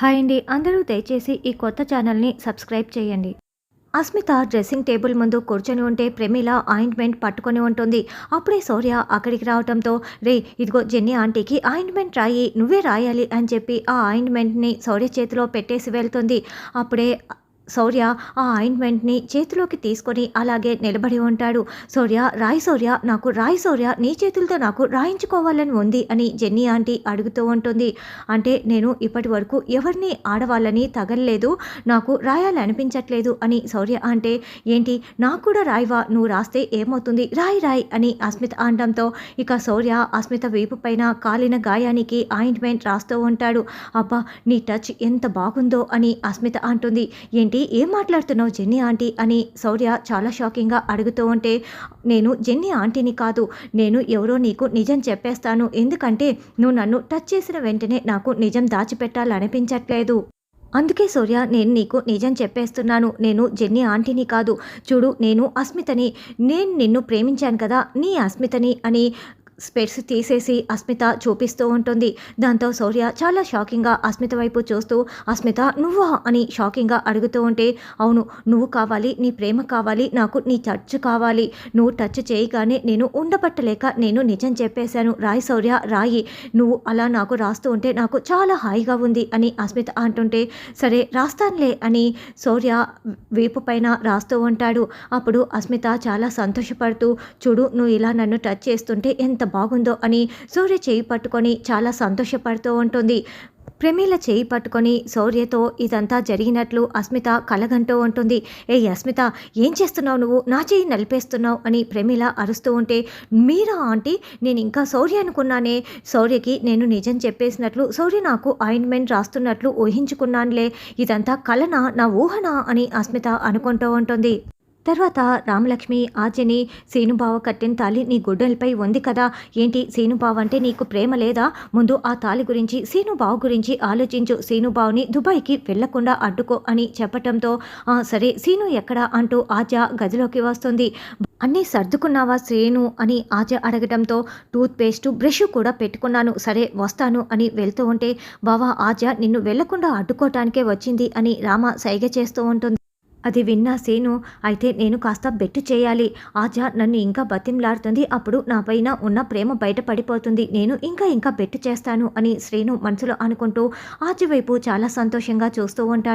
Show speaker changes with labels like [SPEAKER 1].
[SPEAKER 1] Hi అండి. అందరూ దయచేసి ఈ కొత్త ఛానల్ని సబ్స్క్రైబ్ చేయండి. అస్మిత డ్రెస్సింగ్ టేబుల్ ముందు కూర్చొని ఉంటే ప్రమీల ఆయింట్మెంట్ పట్టుకొని ఉంటుంది. అప్పుడే సౌర్య అక్కడికి రావడంతో రే ఇదిగో జెన్నీ ఆంటీకి ఆయింట్మెంట్ రాయి నువ్వే రాయాలి అని చెప్పి ఆ ఆయింట్మెంట్ని సౌర్య చేతిలో పెట్టేసి వెళ్తుంది. అప్పుడే శౌర్య ఆ ఆయింట్మెంట్ని చేతిలోకి తీసుకొని అలాగే నిలబడి ఉంటాడు. శౌర్య రాయి శౌర్య నాకు రాయి శౌర్య నీ చేతులతో నాకు రాయించుకోవాలని ఉంది అని జెన్నీ ఆంటీ అడుగుతూ ఉంటుంది. అంటే నేను ఇప్పటి వరకు ఎవరిని ఆడవాళ్ళని తగలలేదు నాకు రాయాలనిపించట్లేదు అని శౌర్య అంటే ఏంటి నాకు కూడా రాయివా? నువ్వు రాస్తే ఏమవుతుంది? రాయి రాయి అని అస్మిత అనడంతో ఇక శౌర్య అస్మిత వీపు పైన కాలిన గాయానికి ఆయింట్మెంట్ రాస్తూ ఉంటాడు. అబ్బా నీ టచ్ ఎంత బాగుందో అని అస్మిత అంటుంది. ఏంటి ఏం మాట్లాడుతున్నావు జెన్నీ ఆంటీ అని శౌర్య చాలా షాకింగ్గా అడుగుతూ ఉంటే నేను జెన్నీ ఆంటీని కాదు నేను ఎవరో నీకు నిజం చెప్పేస్తాను ఎందుకంటే నువ్వు నన్ను టచ్ చేసిన వెంటనే నాకు నిజం దాచిపెట్టాలనిపించట్లేదు. అందుకే సూర్య నేను నీకు నిజం చెప్పేస్తున్నాను నేను జెన్నీ ఆంటీని కాదు చూడు నేను అస్మితని నేను నిన్ను ప్రేమించాను కదా నీ అస్మితని అని స్పెట్స్ తీసేసి అస్మిత చూపిస్తూ ఉంటుంది. దాంతో శౌర్య చాలా షాకింగ్గా అస్మిత వైపు చూస్తూ అస్మిత నువ్వా? అని షాకింగ్గా అడుగుతూ ఉంటే అవును నువ్వు కావాలి నీ ప్రేమ కావాలి నాకు నీ టచ్ కావాలి. నువ్వు టచ్ చేయగానే నేను ఉండబట్టలేక నేను నిజం చెప్పేశాను. రాయి శౌర్య రాయి నువ్వు అలా నాకు రాస్తూ ఉంటే నాకు చాలా హాయిగా ఉంది అని అస్మిత అంటుంటే సరే రాస్తానులే అని శౌర్య వీపు పైన రాస్తూ ఉంటాడు. అప్పుడు అస్మిత చాలా సంతోషపడుతూ చూడు నువ్వు ఇలా నన్ను టచ్ చేస్తుంటే ఎంత బాగుందో అని సూర్య చేయి పట్టుకొని చాలా సంతోషపడుతూ ఉంటుంది. ప్రమీల చేయి పట్టుకొని శౌర్యతో ఇదంతా జరిగినట్లు అస్మిత కలగంటూ ఉంటుంది. ఏ అస్మిత ఏం చేస్తున్నావు నువ్వు? నా చేయి నలిపేస్తున్నావు అని ప్రమీల అరుస్తూ ఉంటే మీరా ఆంటీ? నేను ఇంకా శౌర్య అనుకున్నానే. శౌర్యకి నేను నిజం చెప్పేసినట్లు శౌర్య నాకు ఆయింట్మెంట్ రాస్తున్నట్లు ఊహించుకున్నానులే. ఇదంతా కలనా? నా ఊహనా? అని అస్మిత అనుకుంటూ ఉంటుంది. తర్వాత రామలక్ష్మి ఆర్జని సీనుబావ కట్టిన తాలి నీ గుడ్డలపై ఉంది కదా. ఏంటి సీనుబావ అంటే నీకు ప్రేమ లేదా? ముందు ఆ తాలి గురించి సీనుబావ గురించి ఆలోచించు. సీనుబావుని దుబాయ్కి వెళ్ళకుండా అడ్డుకో అని చెప్పటంతో సరే సీను ఎక్కడా అంటూ ఆజ గదిలోకి వస్తుంది. అన్నీ సర్దుకున్నావా శ్రేణు అని ఆజ అడగడంతో టూత్ పేస్ట్ బ్రష్ కూడా పెట్టుకున్నాను. సరే వస్తాను అని వెళ్తూ ఉంటే బావా ఆజ నిన్ను వెళ్ళకుండా అడ్డుకోవటానికే వచ్చింది అని రామ సైగ చేస్తూ ఉంటుంది. అది విన్నా సేను అయితే నేను కాస్త బెట్టు చేయాలి. ఆజా నన్ను ఇంకా బతింలాడుతుంది అప్పుడు నా పైన ఉన్న ప్రేమ బయటపడిపోతుంది. నేను ఇంకా ఇంకా బెట్టు చేస్తాను అని శ్రీను మనసులో అనుకుంటూ ఆజ వైపు చాలా సంతోషంగా చూస్తూ ఉంటాడు.